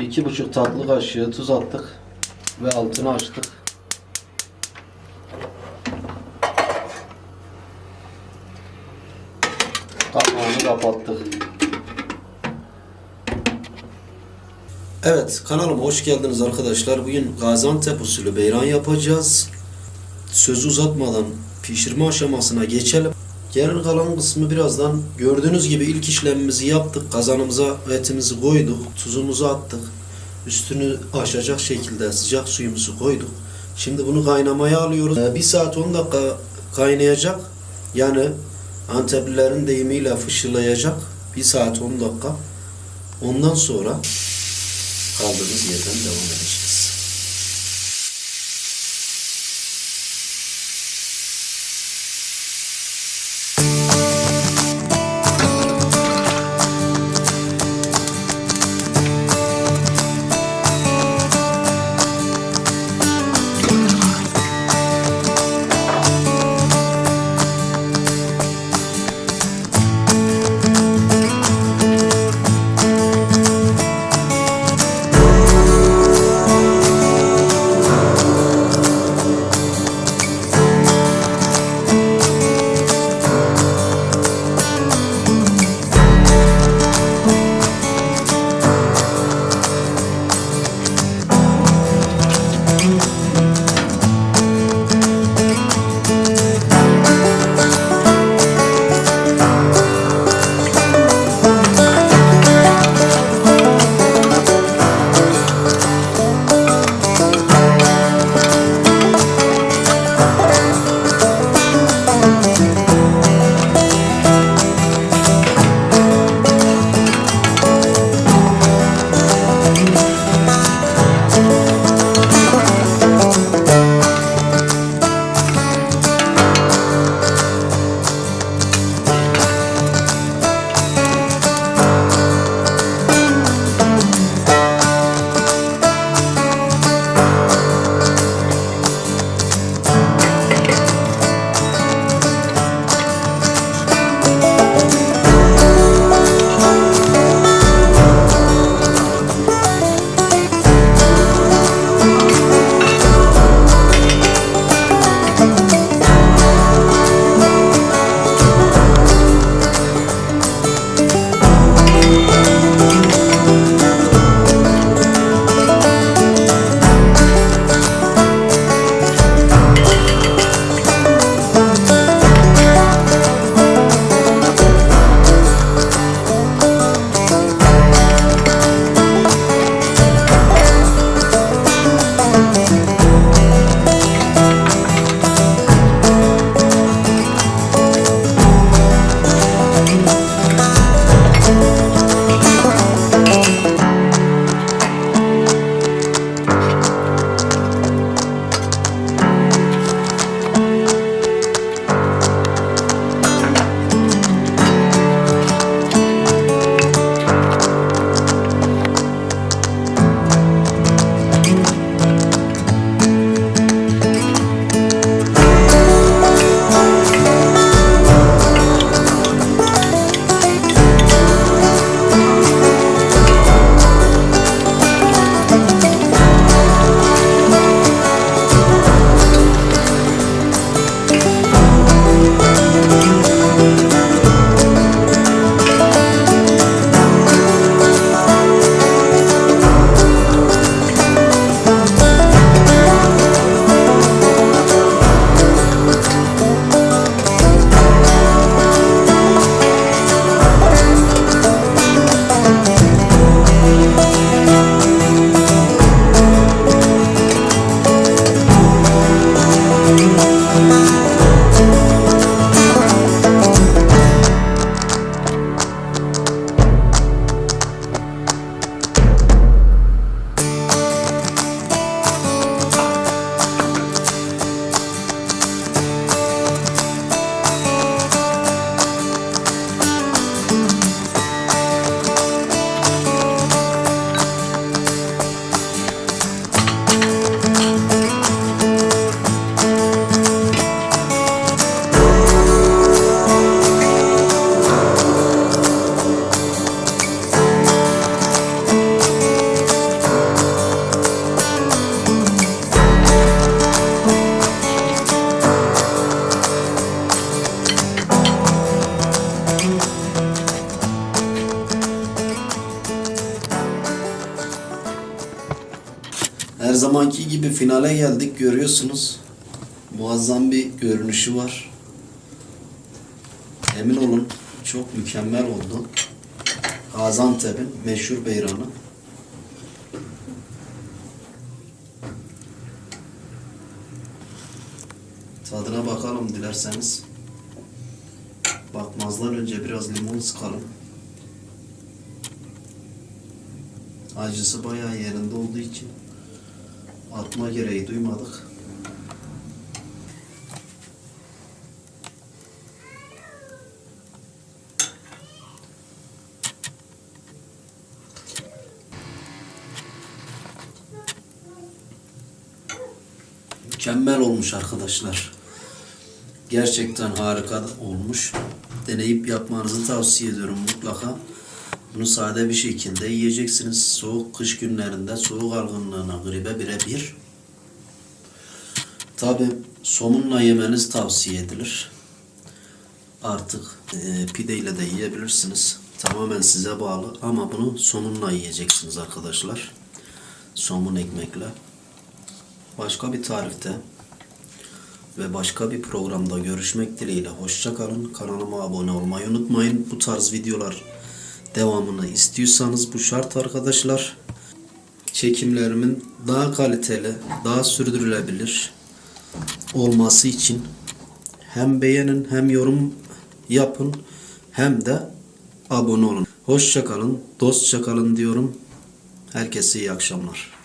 iki buçuk tatlı kaşığı tuz attık ve altını açtık. Kapağını kapattık. Evet kanalıma hoş geldiniz arkadaşlar. Bugün Gaziantep usulü beyran yapacağız. Sözü uzatmadan pişirme aşamasına geçelim. Geri kalan kısmı birazdan gördüğünüz gibi ilk işlemimizi yaptık. Kazanımıza etimizi koyduk. Tuzumuzu attık. Üstünü aşacak şekilde sıcak suyumuzu koyduk. Şimdi bunu kaynamaya alıyoruz. Ee, Bir saat 10 dakika kaynayacak. Yani Anteplilerin deyimiyle fışırlayacak. Bir saat 10 dakika. Ondan sonra kaldığımız yerden devam edeceğiz. Zamanki gibi finale geldik görüyorsunuz. Muazzam bir görünüşü var. Emin olun çok mükemmel oldu. Gaziantep'in meşhur beyranı. Tadına bakalım dilerseniz. Bakmazdan önce biraz limon sıkalım. Acısı bayağı yerinde olduğu için atma gereği duymadık. Mükemmel olmuş arkadaşlar. Gerçekten harika olmuş. Deneyip yapmanızı tavsiye ediyorum mutlaka. Bunu sade bir şekilde yiyeceksiniz. Soğuk kış günlerinde soğuk algınlığına, gribe birebir. Tabi somunla yemeniz tavsiye edilir. Artık e, pideyle de yiyebilirsiniz. Tamamen size bağlı ama bunu somunla yiyeceksiniz arkadaşlar. Somun ekmekle. Başka bir tarifte ve başka bir programda görüşmek dileğiyle. Hoşça kalın. Kanalıma abone olmayı unutmayın. Bu tarz videolar devamını istiyorsanız bu şart arkadaşlar. Çekimlerimin daha kaliteli, daha sürdürülebilir olması için hem beğenin hem yorum yapın hem de abone olun. Hoşça kalın, dostça kalın diyorum. Herkese iyi akşamlar.